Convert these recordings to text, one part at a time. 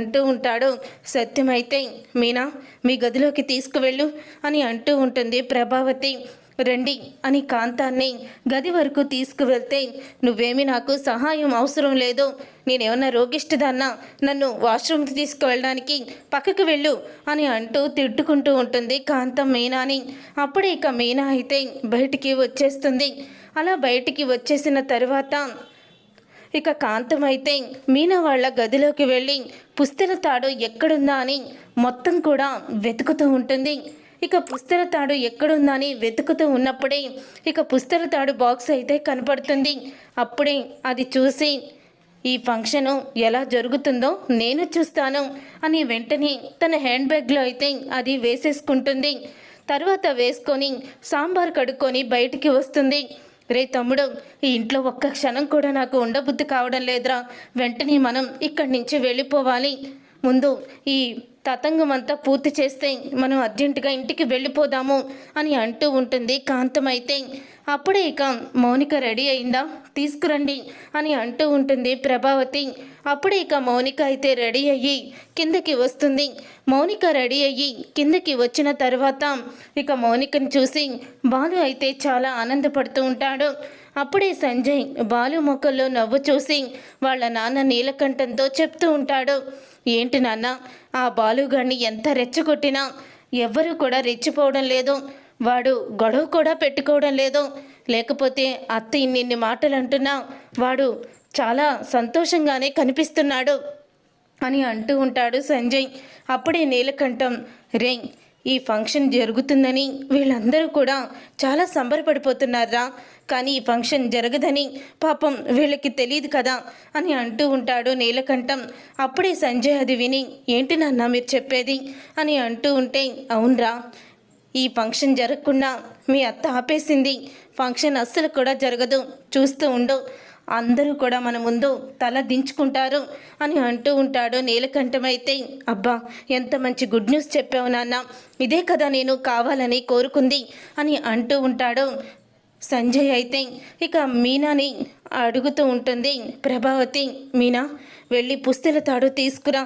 అంటూ ఉంటాడు. సత్యమైతే మీనా మీ గదిలోకి తీసుకువెళ్ళు అని అంటూ ఉంటుంది ప్రభావతి. రండి అని కాంతాన్ని గది వరకు తీసుకువెళ్తే నువ్వేమీ నాకు సహాయం అవసరం లేదు. నేనేమన్నా రోగిష్టిదాన్నా? నన్ను వాష్రూమ్కి తీసుకువెళ్ళడానికి పక్కకు వెళ్ళు అని అంటూ తిట్టుకుంటూ ఉంటుంది కాంతం మీనాని. అప్పుడే ఇక మీనా అయితే బయటికి వచ్చేస్తుంది. అలా బయటికి వచ్చేసిన తర్వాత ఇక కాంతం అయితే మీనా వాళ్ళ గదిలోకి వెళ్ళి పుస్తల తాడు ఎక్కడుందా అని మొత్తం కూడా వెతుకుతూ ఉంటుంది. ఇక పుస్తల తాడు ఎక్కడుందా అని వెతుకుతూ ఉన్నప్పుడే ఇక పుస్తల తాడు బాక్స్ అయితే కనపడుతుంది. అప్పుడే అది చూసి ఈ ఫంక్షను ఎలా జరుగుతుందో నేను చూస్తాను అని వెంటనే తన హ్యాండ్ బ్యాగ్లో అయితే అది వేసేసుకుంటుంది. తర్వాత వేసుకొని సాంబార్ కడుక్కొని బయటికి వస్తుంది. రే తమ్ముడు ఈ ఇంట్లో ఒక్క క్షణం కూడా నాకు ఉండబుద్ధి కావడం లేదురా. వెంటనే మనం ఇక్కడి నుంచి వెళ్ళిపోవాలి. ముందు ఈ తతంగం అంతా పూర్తి చేస్తే మనం అర్జెంటుగా ఇంటికి వెళ్ళిపోదాము అని అంటూ ఉంటుంది కాంతమైతే. అప్పుడే ఇక మౌనిక రెడీ అయిందా? తీసుకురండి అని అంటూ ఉంటుంది ప్రభావతి. అప్పుడే ఇక మౌనిక అయితే రెడీ అయ్యి కిందకి వస్తుంది. మౌనిక రెడీ అయ్యి కిందకి వచ్చిన తర్వాత ఇక మౌనికను చూసి బాలు అయితే చాలా ఆనందపడుతూ ఉంటాడు. అప్పుడే సంజయ్ బాలు మొక్కల్లో నవ్వు చూసి వాళ్ళ నాన్న నీలకంఠంతో చెప్తూ ఉంటాడు. ఏంటి నాన్న ఆ బాలుగాణ్ణి ఎంత రెచ్చగొట్టినా ఎవ్వరూ కూడా రెచ్చిపోవడం లేదు. వాడు గొడవ కూడా పెట్టుకోవడం లేదు. లేకపోతే అత్త ఇన్నిన్ని మాటలు అంటున్నా వాడు చాలా సంతోషంగానే కనిపిస్తున్నాడు అని అంటూ ఉంటాడు సంజయ్. అప్పుడే నీలకంఠం రే ఈ ఫంక్షన్ జరుగుతుందని వీళ్ళందరూ కూడా చాలా సంబరపడిపోతున్నారా? కానీ ఈ ఫంక్షన్ జరగదని పాపం వీళ్ళకి తెలియదు కదా అని అంటూ ఉంటాడు నీలకంఠం. అప్పుడే సంజయ్ అది విని ఏంటి నాన్న మీరు చెప్పేది? అని అంటూ ఉంటే అవునరా ఈ ఫంక్షన్ జరగకుండా మీ అత్త ఆపేసింది. ఫంక్షన్ అస్సలు కూడా జరగదు. చూస్తూ ఉండు. అందరూ కూడా మన ముందు తల దించుకుంటారు అని అంటూ ఉంటాడు నీలకంఠమైతే అబ్బా ఎంత మంచి గుడ్ న్యూస్ చెప్పావు నాన్న. ఇదే కదా నేను కావాలని కోరుకుంది అని అంటూ ఉంటాడు. సంజయ్ అయితే ఇక మీనాని అడుగుతూ ఉంటుంది. ప్రభావతి మీనా వెళ్ళి పుస్తల తాడు తీసుకురా.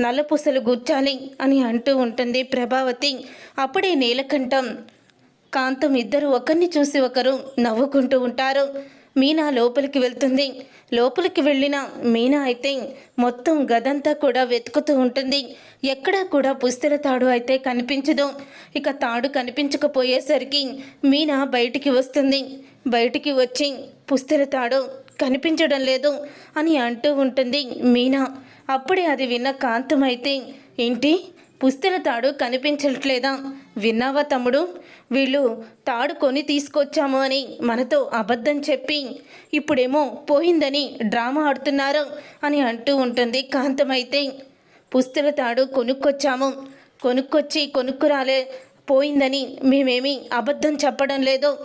నల్ల పుస్తలు గుర్చాలి అని అంటూ ఉంటుంది ప్రభావతి. అప్పుడే నీలకంఠం కాంతం ఇద్దరు ఒకరిని చూసి ఒకరు నవ్వుకుంటూ ఉంటారు. మీనా లోపలికి వెళ్తుంది. లోపలికి వెళ్ళిన మీనా అయితే మొత్తం గదంతా కూడా వెతుకుతూ ఉంటుంది. ఎక్కడా కూడా పుస్తల తాడు అయితే కనిపించదు. ఇక తాడు కనిపించకపోయేసరికి మీనా బయటికి వస్తుంది. బయటికి వచ్చి పుస్తల తాడు కనిపించడం లేదు అని అంటూ ఉంటుంది మీనా. అప్పుడే అది విన్న కాంతం అయితే ఏంటి? పుస్తెల తాడు కనిపించట్లేదా? విన్నావా తమ్ముడు? వీళ్ళు తాడు కొని తీసుకొచ్చాము అని మనతో అబద్ధం చెప్పి ఇప్పుడేమో పోయిందని డ్రామా ఆడుతున్నారు అని అంటూ ఉంటుంది కాంతమైతే. పుస్తెల తాడు కొనుక్కొచ్చాము. కొనుక్కొచ్చి కొనుక్కురాలే. పోయిందని మేమేమి అబద్ధం చెప్పడం లేదు.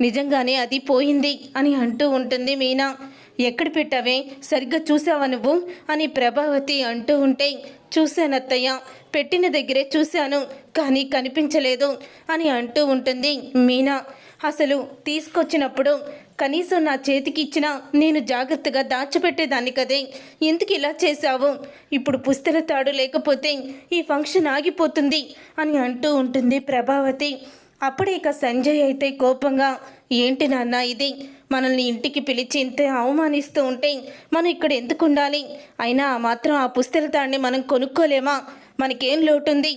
నిజంగానే అది పోయింది అని అంటూ ఉంటుంది మీనా. ఎక్కడ పెట్టావే? సరిగ్గా చూసావా నువ్వు? అని ప్రభావతి అంటూ ఉంటే చూశానత్తయ్య పెట్టిన దగ్గరే చూశాను కానీ కనిపించలేదు అని అంటూ ఉంటుంది మీనా. అసలు తీసుకొచ్చినప్పుడు కనీసం నా చేతికి ఇచ్చిన నేను జాగ్రత్తగా దాచిపెట్టేదాన్ని కదే. ఎందుకు ఇలా చేశావు? ఇప్పుడు పుస్తల తాడు లేకపోతే ఈ ఫంక్షన్ ఆగిపోతుంది అని అంటూ ఉంటుంది ప్రభావతి. అప్పుడే ఇక సంజయ్ అయితే కోపంగా ఏంటి నాన్న ఇది? మనల్ని ఇంటికి పిలిచి ఇంత అవమానిస్తూ ఉంటే మనం ఇక్కడ ఎందుకు ఉండాలి? అయినా మాత్రం ఆ పుస్తకతాన్ని మనం కొనుక్కోలేమా? మనకేం లోటుంది?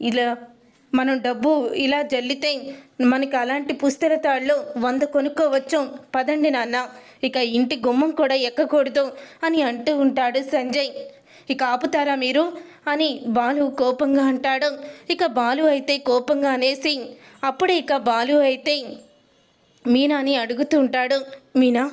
ఇలా మనం డబ్బు ఇలా జల్లితే మనకి అలాంటి పుస్తల తాళ్ళు వంద కొనుక్కోవచ్చు. పదండి నాన్న ఇక ఇంటి గుమ్మం కూడా ఎక్కకూడదు అని అంటూ ఉంటాడు సంజయ్. ఇక ఆపుతారా మీరు? అని బాలు కోపంగా అంటాడు. ఇక బాలు అయితే కోపంగా అనేసి అప్పుడే ఇక బాలు అయితే మీనాని అడుగుతూ ఉంటాడు మీనా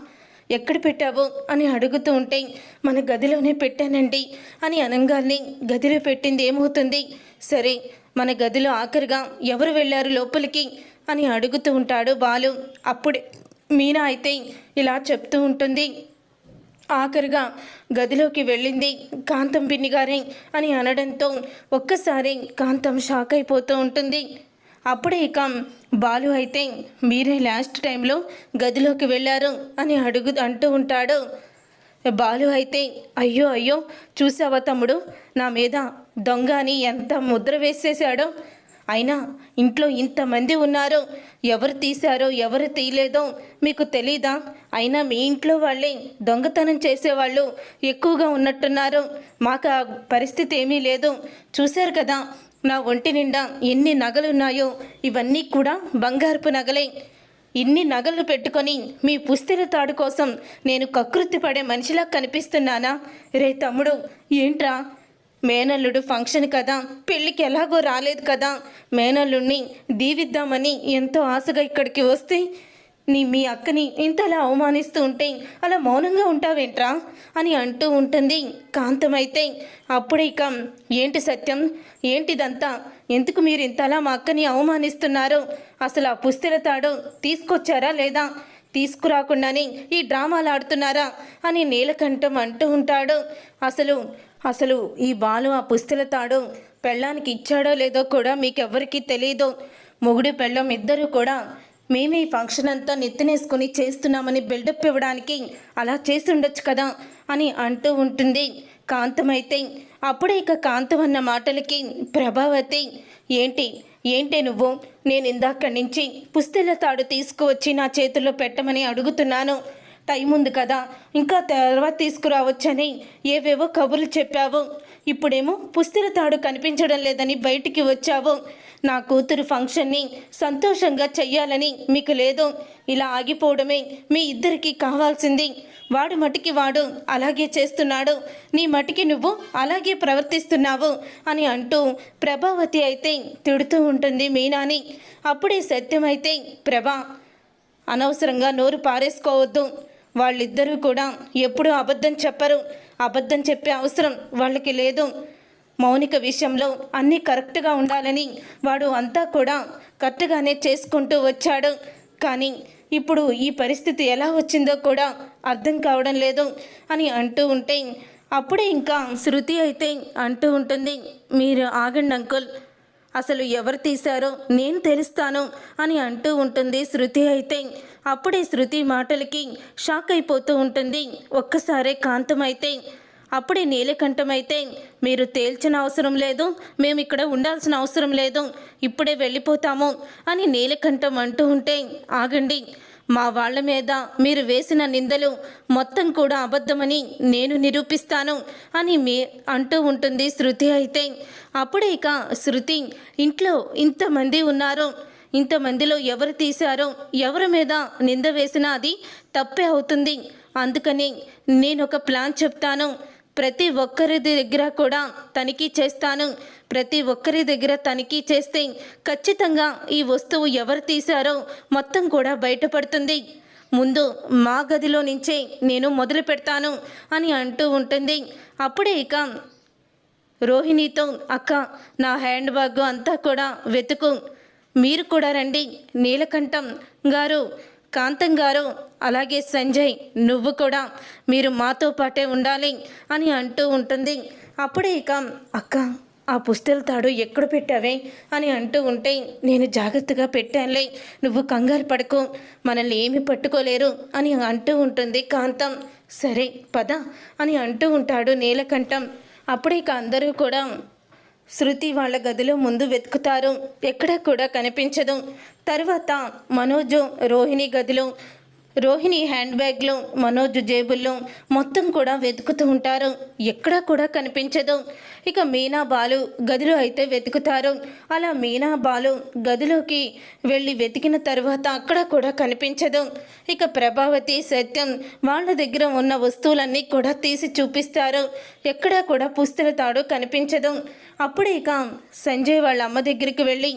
ఎక్కడ పెట్టావు? అని అడుగుతూ ఉంటే మన గదిలోనే పెట్టానండి అని అనగానే గదిలో పెట్టింది ఏమవుతుంది? సరే మన గదిలో ఆఖరిగా ఎవరు వెళ్ళారు లోపలికి? అని అడుగుతూ ఉంటాడు బాలు. అప్పుడే మీనా అయితే ఇలా చెప్తూ ఉంటుంది ఆఖరిగా గదిలోకి వెళ్ళింది కాంతం పిన్ని గారే అని అనడంతో ఒక్కసారి కాంతం షాక్ అయిపోతూ ఉంటుంది. అప్పుడే ఇక బాలు అయితే మీరే లాస్ట్ టైంలో గదిలోకి వెళ్ళారు అని అడుగు అంటూ ఉంటాడు. బాలు అయితే అయ్యో అయ్యో చూసావా తమ్ముడు? నా మీద దొంగ అని ఎంత ముద్ర వేసేసాడో అయినా ఇంట్లో ఇంతమంది ఉన్నారు. ఎవరు తీశారో ఎవరు తీయలేదో మీకు తెలీదా? అయినా మీ ఇంట్లో వాళ్ళే దొంగతనం చేసేవాళ్ళు ఎక్కువగా ఉన్నట్టున్నారు. మాకు ఆ పరిస్థితి ఏమీ లేదు. చూశారు కదా నా ఒంటి నిండా ఎన్ని నగలున్నాయో ఇవన్నీ కూడా బంగారపు నగలే. ఇన్ని నగలు పెట్టుకొని మీ పుస్తెల తాడు కోసం నేను కకృతి పడే మనిషిలా కనిపిస్తున్నానా? రే తమ్ముడు ఏంట్రా? మేనల్లుడు ఫంక్షన్ కదా పెళ్ళికి ఎలాగో రాలేదు కదా. మేనల్లుడిని దీవిద్దామని ఎంతో ఆశగా ఇక్కడికి వస్తే నీ మీ అక్కని ఇంతలా అవమానిస్తూ ఉంటే అలా మౌనంగా ఉంటావేంట్రా? అని అంటూ ఉంటుంది కాంతమైతే. అప్పుడే ఇక ఏంటి సత్యం? ఏంటిదంతా? ఎందుకు మీరు ఇంతలా మా అక్కని అవమానిస్తున్నారు? అసలు ఆ పుస్తెల తాడు తీసుకొచ్చారా లేదా? తీసుకురాకుండానే ఈ డ్రామాలు ఆడుతున్నారా? అని నీలకంఠం అంటూ ఉంటాడు. అసలు అసలు ఈ బాలు ఆ పుస్తెల తాడు పెళ్ళానికి ఇచ్చాడో లేదో కూడా మీకెవ్వరికీ తెలియదు మొగుడు పెళ్ళం ఇద్దరూ కూడా మేమే ఈ ఫంక్షన్ అంతా నెత్తినేసుకొని చేస్తున్నామని బిల్డప్ ఇవ్వడానికి అలా చేసి ఉండొచ్చు కదా అని అంటూ ఉంటుంది కాంతమైతే. అప్పుడే ఇక కాంతం అన్న మాటలకి ప్రభావతి ఏంటి? ఏంటే నువ్వు? నేను ఇందాక నుంచి పుస్తెల తాడు తీసుకువచ్చి నా చేతుల్లో పెట్టమని అడుగుతున్నాను. టైం ఉంది కదా ఇంకా తర్వాత తీసుకురావచ్చని ఏవేవో కబుర్లు చెప్పావు. ఇప్పుడేమో పుస్తెల తాడు కనిపించడం లేదని బయటికి వచ్చావు. నా కూతురు ఫంక్షన్ని సంతోషంగా చెయ్యాలని మీకు లేదు. ఇలా ఆగిపోవడమే మీ ఇద్దరికీ కావాల్సింది. వాడు మటికి వాడు అలాగే చేస్తున్నాడు. నీ మటికి నువ్వు అలాగే ప్రవర్తిస్తున్నావు అని అంటూ ప్రభావతి అయితే తిడుతూ ఉంటుంది మీనాని. అప్పుడే సత్యమైతే ప్రభా అనవసరంగా నోరు పారేసుకోవద్దు. వాళ్ళిద్దరూ కూడా ఎప్పుడూ అబద్ధం చెప్పరు. అబద్ధం చెప్పే అవసరం వాళ్ళకి లేదు. మౌనిక విషయంలో అన్నీ కరెక్ట్గా ఉండాలని వాడు అంతా కూడా కరెక్ట్గానే చేసుకుంటూ వచ్చాడు. కానీ ఇప్పుడు ఈ పరిస్థితి ఎలా వచ్చిందో కూడా అర్థం కావడం లేదు అని అంటూ ఉంటే అప్పుడే ఇంకా శృతి అయితే అంటూ ఉంటుంది మీరు ఆగండి అంకుల్. అసలు ఎవరు తీశారో నేను తెలుస్తాను అని అంటూ ఉంటుంది శృతి అయితే. అప్పుడే శృతి మాటలకి షాక్ అయిపోతూ ఉంటుంది ఒక్కసారే కాంతమైతే అప్పుడే నీలకంఠం అయితే మీరు తేల్చిన అవసరం లేదు మేము ఇక్కడ ఉండాల్సిన అవసరం లేదు ఇప్పుడే వెళ్ళిపోతాము అని నీలకంఠం అంటూ ఉంటే ఆగండి మా వాళ్ళ మీద మీరు వేసిన నిందలు మొత్తం కూడా అబద్ధమని నేను నిరూపిస్తాను అని మీ అంటూ ఉంటుంది శృతి అయితే. అప్పుడే ఇక శృతి ఇంట్లో ఇంతమంది ఉన్నారు ఇంతమందిలో ఎవరు తీశారో ఎవరి మీద నింద వేసినా అది తప్పే అవుతుంది అందుకని నేను ఒక ప్లాన్ చెప్తాను ప్రతి ఒక్కరి దగ్గర కూడా తనిఖీ చేస్తాను. ప్రతి ఒక్కరి దగ్గర తనిఖీ చేస్తే ఖచ్చితంగా ఈ వస్తువు ఎవరు తీశారో మొత్తం కూడా బయటపడుతుంది. ముందు మా గదిలో నుంచే నేను మొదలు పెడతాను అని అంటూ ఉంటుంది. అప్పుడే ఇక రోహిణితో అక్క నా హ్యాండ్ బ్యాగ్ అంతా కూడా వెతుకు. మీరు కూడా రండి. నీలకంఠం గారు కాంతం గారు అలాగే సంజయ్ నువ్వు కూడా మీరు మాతో పాటే ఉండాలి అని అంటూ ఉంటుంది. అప్పుడే ఇక అక్క ఆ పుస్తల తాడు ఎక్కడ పెట్టావే? అని అంటూ ఉంటే నేను జాగ్రత్తగా పెట్టానులే నువ్వు కంగారు పడకు మనల్ని ఏమి పట్టుకోలేరు అని అంటూ ఉంటుంది కాంతం. సరే పద అని అంటూ ఉంటాడు నీలకంఠం. అప్పుడే ఇక అందరూ కూడా శృతి వాళ్ళ గదిలో ముందు వెతుకుతారు. ఎక్కడ కూడా కనిపించదు. తర్వాత మనోజు రోహిణి గదిలో రోహిణి హ్యాండ్ బ్యాగ్లో మనోజ్ జేబుల్లో మొత్తం కూడా వెతుకుతూ ఉంటారు. ఎక్కడా కూడా కనిపించదు. ఇక మీనా బాలు గదిలో అయితే వెతుకుతారు. అలా మీనా బాలు గదిలోకి వెళ్ళి వెతికిన తర్వాత అక్కడ కూడా కనిపించదు. ఇక ప్రభావతి సత్యం వాళ్ళ దగ్గర ఉన్న వస్తువులన్నీ కూడా తీసి చూపిస్తారు. ఎక్కడా కూడా పుస్తల తాడు కనిపించదు. అప్పుడే ఇక సంజయ్ వాళ్ళ అమ్మ దగ్గరికి వెళ్ళి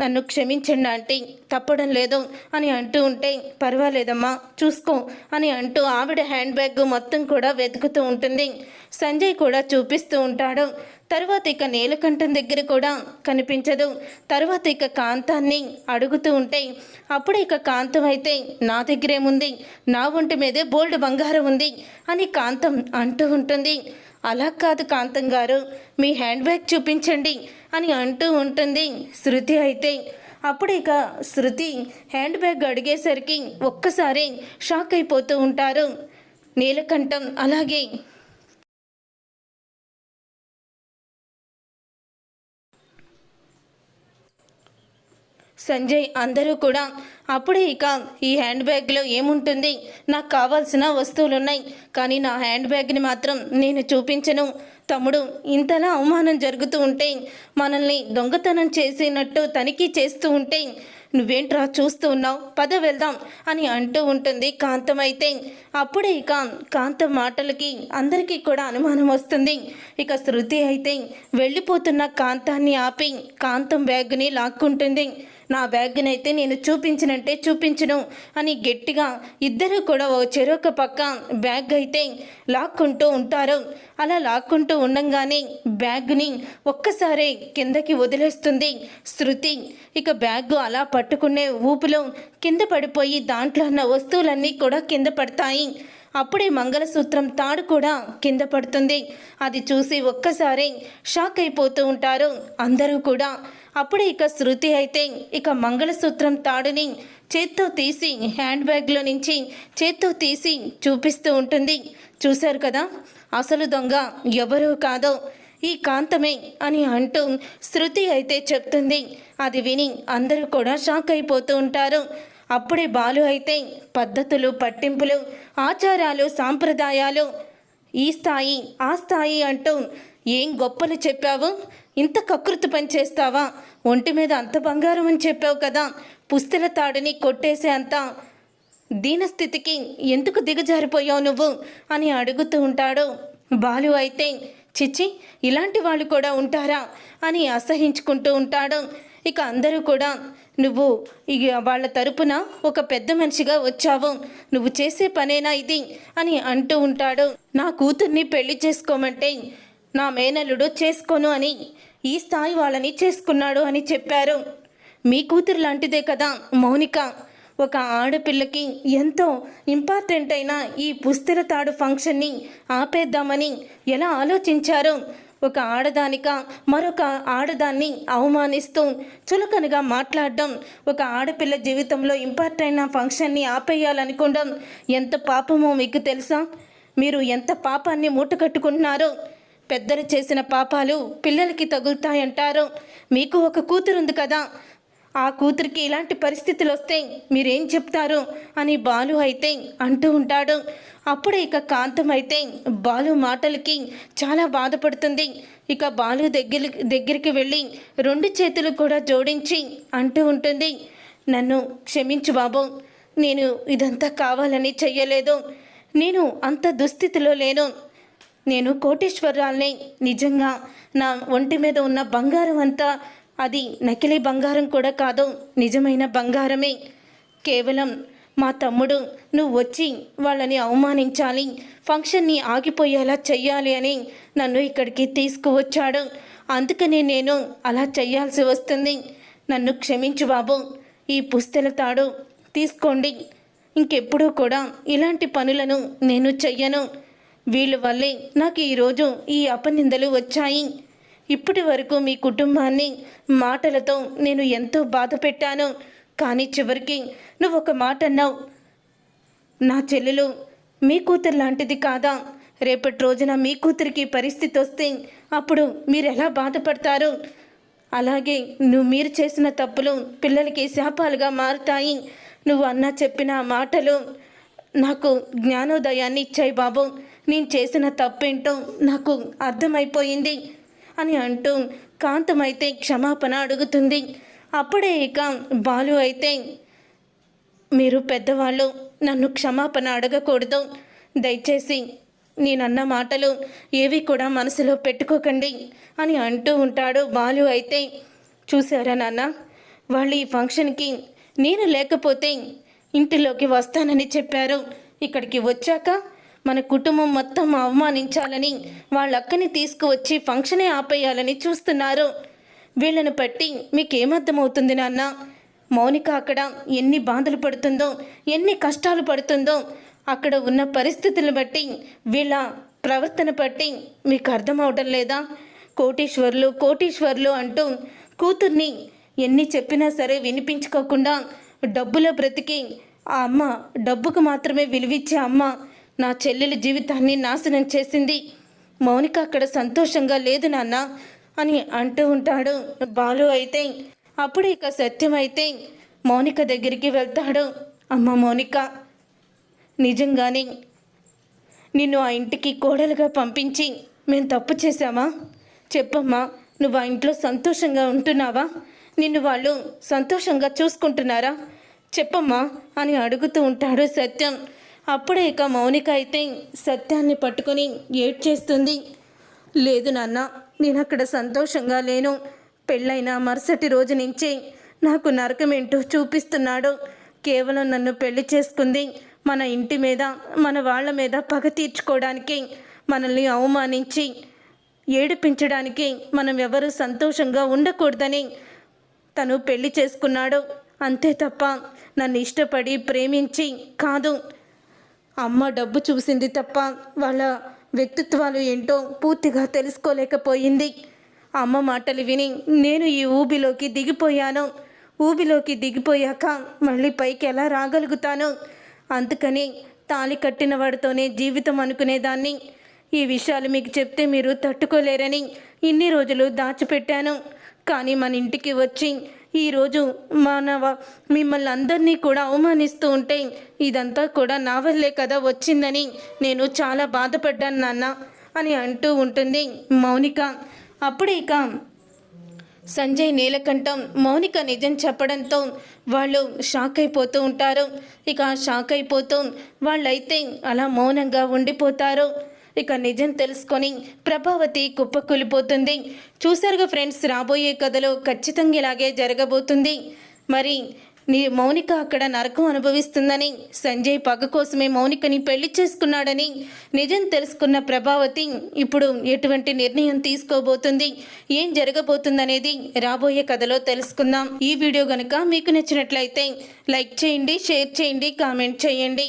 నన్ను క్షమించండి ఆంటీ. తప్పడం లేదు అని అంటూ ఉంటే పర్వాలేదమ్మా చూసుకో అని అంటూ ఆవిడ హ్యాండ్ బ్యాగ్ మొత్తం కూడా వెతుకుతూ ఉంటుంది. సంజయ్ కూడా చూపిస్తూ ఉంటాడు. తర్వాత ఇక నీలకంఠం దగ్గర కూడా కనిపించదు. తర్వాత ఇక కాంతాన్ని అడుగుతూ ఉంటే అప్పుడు ఇక కాంతం అయితే నా దగ్గరేముంది నా ఒంటి మీదే బోల్డ్ బంగారం ఉంది అని కాంతం అంటూ ఉంటుంది. అలా కాదు కాంతం గారు మీ హ్యాండ్ బ్యాగ్ చూపించండి. అని అంటూ ఉంటుంది. శృతి అయితే అప్పుడు ఇక శృతి హ్యాండ్ బ్యాగ్ అడిగేసరికి ఒక్కసారి షాక్ అయిపోతూ ఉంటారు. నీలకంఠం అలాగే సంజయ్ అందరూ కూడా అప్పుడే ఇక ఈ హ్యాండ్ బ్యాగ్లో ఏముంటుంది? నాకు కావాల్సిన వస్తువులు ఉన్నాయి కానీ నా హ్యాండ్ బ్యాగ్ని మాత్రం నేను చూపించను. తమ్ముడు ఇంతలా అవమానం జరుగుతూ ఉంటే మనల్ని దొంగతనం చేసినట్టు తనిఖీ చేస్తూ ఉంటే నువ్వేంట్రా చూస్తూ ఉన్నావు? పద వెళ్దాం అని అంటూ ఉంటుంది కాంతం అయితే. అప్పుడే ఇక కాంతం మాటలకి అందరికీ కూడా అనుమానం వస్తుంది. ఇక శృతి అయితే వెళ్ళిపోతున్న కాంతాన్ని ఆపి కాంతం బ్యాగ్ని లాక్కుంటుంది. నా బ్యాగ్ని అయితే నేను చూపించినంటే చూపించను అని గట్టిగా ఇద్దరు కూడా ఓ చెరొక పక్క బ్యాగ్ అయితే లాక్కుంటూ ఉంటారు. అలా లాక్కుంటూ ఉండంగానే బ్యాగ్ని ఒక్కసారి కిందకి వదిలేస్తుంది శృతి. ఇక బ్యాగ్ అలా పట్టుకునే ఊపులో కింద పడిపోయి దాంట్లో ఉన్న వస్తువులన్నీ కూడా కింద పడతాయి. అప్పుడే మంగళసూత్రం తాడు కూడా కింద పడుతుంది. అది చూసి ఒక్కసారి షాక్ అయిపోతూ ఉంటారు అందరూ కూడా. అప్పుడే ఇక శృతి అయితే ఇక మంగళసూత్రం తాడుని చేత్తో తీసి హ్యాండ్ బ్యాగ్లో నుంచి చేత్తో తీసి చూపిస్తూ ఉంటుంది. చూశారు కదా? అసలు దొంగ ఎవరూ కాదో ఈ కాంతమే అని అంటూ శృతి అయితే చెప్తుంది. అది విని అందరూ కూడా షాక్ అయిపోతూ ఉంటారు. అప్పుడే బాలు అయితే పద్ధతులు పట్టింపులు ఆచారాలు సాంప్రదాయాలు ఈ స్థాయి ఆ స్థాయి అంటూ ఏం గొప్పలు చెప్పావు? ఇంత కకృతి పని చేస్తావా? ఒంటి మీద అంత బంగారం అని చెప్పావు కదా? పుస్తల తాడిని కొట్టేసే అంత దీనస్థితికి ఎందుకు దిగజారిపోయావు నువ్వు? అని అడుగుతూ ఉంటాడు. బాలు అయితే చిచ్చి ఇలాంటి వాళ్ళు కూడా ఉంటారా? అని అసహించుకుంటూ ఉంటాడు. ఇక అందరూ కూడా నువ్వు ఇక వాళ్ళ తరపున ఒక పెద్ద మనిషిగా వచ్చావు. నువ్వు చేసే పనేనా ఇది? అని అంటూ ఉంటాడు. నా కూతుర్ని పెళ్ళి చేసుకోమంటే నా మేనల్లుడు చేసుకోను అని ఈ స్థాయి వాళ్ళని చేసుకున్నాడు అని చెప్పారు. మీ కూతురు లాంటిదే కదా మౌనిక. ఒక ఆడపిల్లకి ఎంతో ఇంపార్టెంట్ అయిన ఈ పుస్తల తాడు ఫంక్షన్ని ఆపేద్దామని ఎలా ఆలోచించారు? ఒక ఆడదానిక మరొక ఆడదాన్ని అవమానిస్తూ చులకనగా మాట్లాడడం ఒక ఆడపిల్ల జీవితంలో ఇంపార్ట్ అయిన ఫంక్షన్ని ఆపేయాలనుకోవడం ఎంత పాపమో మీకు తెలుసా? మీరు ఎంత పాపాన్ని మూటకట్టుకుంటున్నారో పెద్దలు చేసిన పాపాలు పిల్లలకి తగులుతాయంటారు. మీకు ఒక కూతురు ఉంది కదా ఆ కూతురికి ఇలాంటి పరిస్థితులు వస్తే మీరేం చెప్తారు? అని బాలు అయితే అంటూ ఉంటాడు. అప్పుడే ఇక కాంతం అయితే బాలు మాటలకి చాలా బాధపడుతుంది. ఇక బాలు దగ్గర దగ్గరికి వెళ్ళి రెండు చేతులు కూడా జోడించి అంటూ ఉంటుంది. నన్ను క్షమించు బాబు నేను ఇదంతా కావాలని చెయ్యలేదు. నేను అంత దుస్థితిలో లేను. నేను కోటేశ్వరరాల్ని నిజంగా నా ఒంటి మీద ఉన్న బంగారం అంతా అది నకిలీ బంగారం కూడా కాదు నిజమైన బంగారమే. కేవలం మా తమ్ముడు నువ్వు వచ్చి వాళ్ళని అవమానించాలి ఫంక్షన్ని ఆగిపోయేలా చెయ్యాలి అని నన్ను ఇక్కడికి తీసుకువచ్చాడు. అందుకనే నేను అలా చెయ్యాల్సి వస్తుంది. నన్ను క్షమించు బాబు ఈ పుస్తెల తాడు తీసుకోండి. ఇంకెప్పుడూ కూడా ఇలాంటి పనులను నేను చెయ్యను. వీళ్ళ వల్లే నాకు ఈరోజు ఈ అపనిందలు వచ్చాయి. ఇప్పటి వరకు మీ కుటుంబాన్ని మాటలతో నేను ఎంతో బాధ పెట్టాను కానీ చివరికి నువ్వు ఒక మాట అన్నావు. నా చెల్లెలు మీ కూతురు లాంటిది కాదా? రేపటి రోజున మీ కూతురికి పరిస్థితి వస్తే అప్పుడు మీరు ఎలా బాధపడతారు? అలాగే నువ్వు మీరు చేసిన తప్పులు పిల్లలకి శాపాలుగా మారుతాయి. నువ్వు అన్న చెప్పిన మాటలు నాకు జ్ఞానోదయాన్ని ఇచ్చాయి బాబు. నేను చేసిన తప్పేంటో నాకు అర్థమైపోయింది. అని అంటూ కాంతమైతే క్షమాపణ అడుగుతుంది. అప్పుడే ఇక బాలు అయితే మీరు పెద్దవాళ్ళు నన్ను క్షమాపణ అడగకూడదు. దయచేసి నేనన్న మాటలు ఏవి కూడా మనసులో పెట్టుకోకండి అని అంటూ ఉంటాడు బాలు అయితే. చూసారా నాన్న వాళ్ళు ఈ ఫంక్షన్కి నేను లేకపోతే ఇంటిలోకి వస్తానని చెప్పారు. ఇక్కడికి వచ్చాక మన కుటుంబం మొత్తం అవమానించాలని వాళ్ళ అక్కని తీసుకువచ్చి ఫంక్షనే ఆపేయాలని చూస్తున్నారు. వీళ్ళను బట్టి మీకేమర్థమవుతుంది నాన్న? మౌనిక అక్కడ ఎన్ని బాధలు పడుతుందో ఎన్ని కష్టాలు పడుతుందో అక్కడ ఉన్న పరిస్థితులను బట్టి వీళ్ళ ప్రవర్తన బట్టి మీకు అర్థం అవడం లేదా? కోటీశ్వర్లు కోటీశ్వర్లు అంటూ కూతుర్ని ఎన్ని చెప్పినా సరే వినిపించుకోకుండా డబ్బులో బ్రతికి ఆ అమ్మ డబ్బుకు మాత్రమే విలువిచ్చే అమ్మ నా చెల్లెలి జీవితాన్ని నాశనం చేసింది. మౌనిక అక్కడ సంతోషంగా లేదు నాన్న అని అంటూ ఉంటాడు. బాలు అయితే అప్పుడు ఇక సత్యం అయితే మౌనిక దగ్గరికి వెళ్తాడు. అమ్మ మౌనిక నిజంగానే నిన్ను ఆ ఇంటికి కోడలుగా పంపించి మేము తప్పు చేశామా? చెప్పమ్మా నువ్వు ఆ ఇంట్లో సంతోషంగా ఉంటున్నావా? నిన్ను వాళ్ళు సంతోషంగా చూసుకుంటున్నారా? చెప్పమ్మా అని అడుగుతూ ఉంటాడు సత్యం. అప్పుడే ఇక మౌనిక అయితే సత్యాన్ని పట్టుకొని ఏడ్చేస్తుంది. లేదు నాన్న నేను అక్కడ సంతోషంగా లేను. పెళ్ళైన మరుసటి రోజు నుంచే నాకు నరకం ఏంటో చూపిస్తున్నాడు. కేవలం నన్ను పెళ్ళి చేసుకుంది మన ఇంటి మీద మన వాళ్ళ మీద పగ తీర్చుకోవడానికి మనల్ని అవమానించి ఏడిపించడానికి మనం ఎవరు సంతోషంగా ఉండకూడదని తను పెళ్ళి చేసుకున్నాడు. అంతే తప్ప నన్ను ఇష్టపడి ప్రేమించి కాదు. అమ్మ డబ్బు చూసింది తప్ప వాళ్ళ వ్యక్తిత్వాలు ఏంటో పూర్తిగా తెలుసుకోలేకపోయింది. అమ్మ మాటలు విని నేను ఈ ఊబిలోకి దిగిపోయాను. ఊబిలోకి దిగిపోయాక మళ్ళీ పైకి ఎలా రాగలుగుతాను? అందుకని తాళి కట్టిన వాడితోనే జీవితం అనుకునేదాన్ని. ఈ విషయాలు మీకు చెప్తే మీరు తట్టుకోలేరని ఇన్ని రోజులు దాచిపెట్టాను. కానీ మన ఇంటికి వచ్చి ఈరోజు మన మిమ్మల్ని అందరినీ కూడా అవమానిస్తూ ఉంటే ఇదంతా కూడా నా వల్లే కదా వచ్చిందని నేను చాలా బాధపడ్డాను నాన్న అని అంటూ ఉంటుంది మౌనిక. అప్పుడే ఇక సంజయ్ నీలకంఠం మౌనిక నిజం చెప్పడంతో వాళ్ళు షాక్ అయిపోతూ ఉంటారు. ఇక షాక్ అయిపోతూ వాళ్ళైతే అలా మౌనంగా ఉండిపోతారు. ఇక నిజం తెలుసుకొని ప్రభావతి కుప్పకూలిపోతుంది. చూసారుగా ఫ్రెండ్స్ రాబోయే కథలో ఖచ్చితంగా ఇలాగే జరగబోతుంది. మరి నీ మౌనిక అక్కడ నరకం అనుభవిస్తుందని సంజయ్ పగ కోసమే మౌనికని పెళ్ళి చేసుకున్నాడని నిజం తెలుసుకున్న ప్రభావతి ఇప్పుడు ఎటువంటి నిర్ణయం తీసుకోబోతుంది ఏం జరగబోతుందనేది రాబోయే కథలో తెలుసుకుందాం. ఈ వీడియో కనుక మీకు నచ్చినట్లయితే లైక్ చేయండి షేర్ చేయండి కామెంట్ చేయండి.